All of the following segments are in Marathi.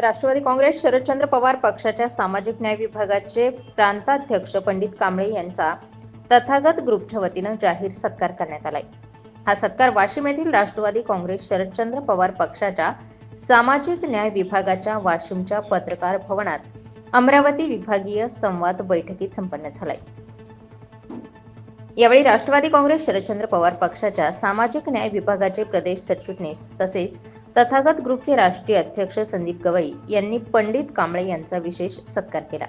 राष्ट्रवादी काँग्रेस शरदचंद्र पवार पक्षाच्या सामाजिक न्याय विभागाचे प्रांताध्यक्ष पंडित कांबळे यांचा तथागत ग्रुपच्या वतीनं जाहीर सत्कार करण्यात आलाय. हा सत्कार वाशिम येथील राष्ट्रवादी काँग्रेस शरदचंद्र पवार पक्षाच्या सामाजिक न्याय विभागाच्या वाशिमच्या पत्रकार भवनात अमरावती विभागीय संवाद बैठकीत संपन्न झालाय. यावेळी राष्ट्रवादी काँग्रेस शरदचंद्र पवार पक्षाच्या सामाजिक न्याय विभागाचे प्रदेश सरचिटणीस तसेच तथागत ग्रुपचे राष्ट्रीय अध्यक्ष संदीप गवई यांनी पंडित कांबळे यांचा विशेष सत्कार केला.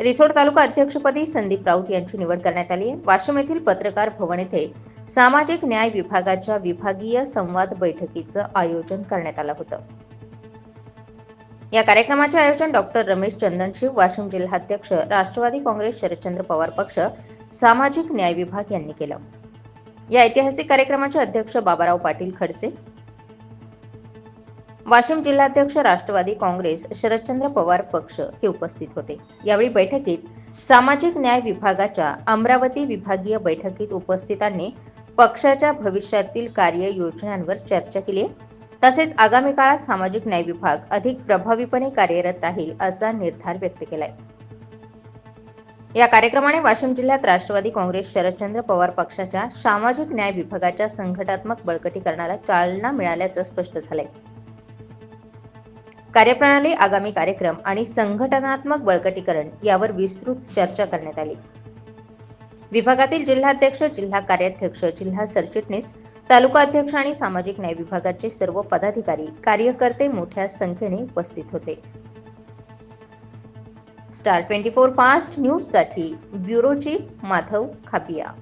रिसोड तालुका अध्यक्षपदी संदीप राऊत यांची निवड करण्यात आली आहे. वाशिम येथील पत्रकार भवन येथे सामाजिक न्याय विभागाच्या विभागीय संवाद बैठकीचं आयोजन करण्यात आलं होतं. या कार्यक्रमाचे आयोजन डॉक्टर रमेश चंदनशिव वाशिम जिल्हाध्यक्ष राष्ट्रवादी काँग्रेस शरदचंद्र पवार पक्ष सामाजिक न्याय विभाग यांनी केलं. या ऐतिहासिक कार्यक्रमाचे अध्यक्ष बाबाराव पाटील खडसे वाशिम जिल्हाध्यक्ष राष्ट्रवादी काँग्रेस शरदचंद्र पवार पक्ष हे उपस्थित होते. यावेळी बैठकीत सामाजिक न्याय विभागाच्या अमरावती विभागीय बैठकीत उपस्थितांनी पक्षाच्या भविष्यातील कार्य योजनांवर चर्चा केली. आहे तसेच आगामी काळात सामाजिक न्याय विभाग अधिक प्रभावीपणे कार्यरत राहील असा निर्धार व्यक्त केलाय. या कार्यक्रमाने वाशिम जिल्ह्यात राष्ट्रवादी काँग्रेस शरदचंद्र पवार पक्षाच्या सामाजिक न्याय विभागाच्या संघटनात्मक बळकटीकरणाला चालना मिळाल्याचं स्पष्ट झालंय. कार्यप्रणाली आगामी कार्यक्रम आणि संघटनात्मक बळकटीकरण यावर विस्तृत चर्चा करण्यात आली. विभागातील जिल्हाध्यक्ष जिल्हा कार्याध्यक्ष जिल्हा सरचिटणीस तालुका अध्यक्ष आणि सामाजिक न्याय विभागाचे सर्व पदाधिकारी कार्यकर्ते मोठ्या संख्येने उपस्थित होते. स्टार ट्वेंटी फोर फास्ट न्यूजसाठी ब्युरो चीफ माधव खापिया.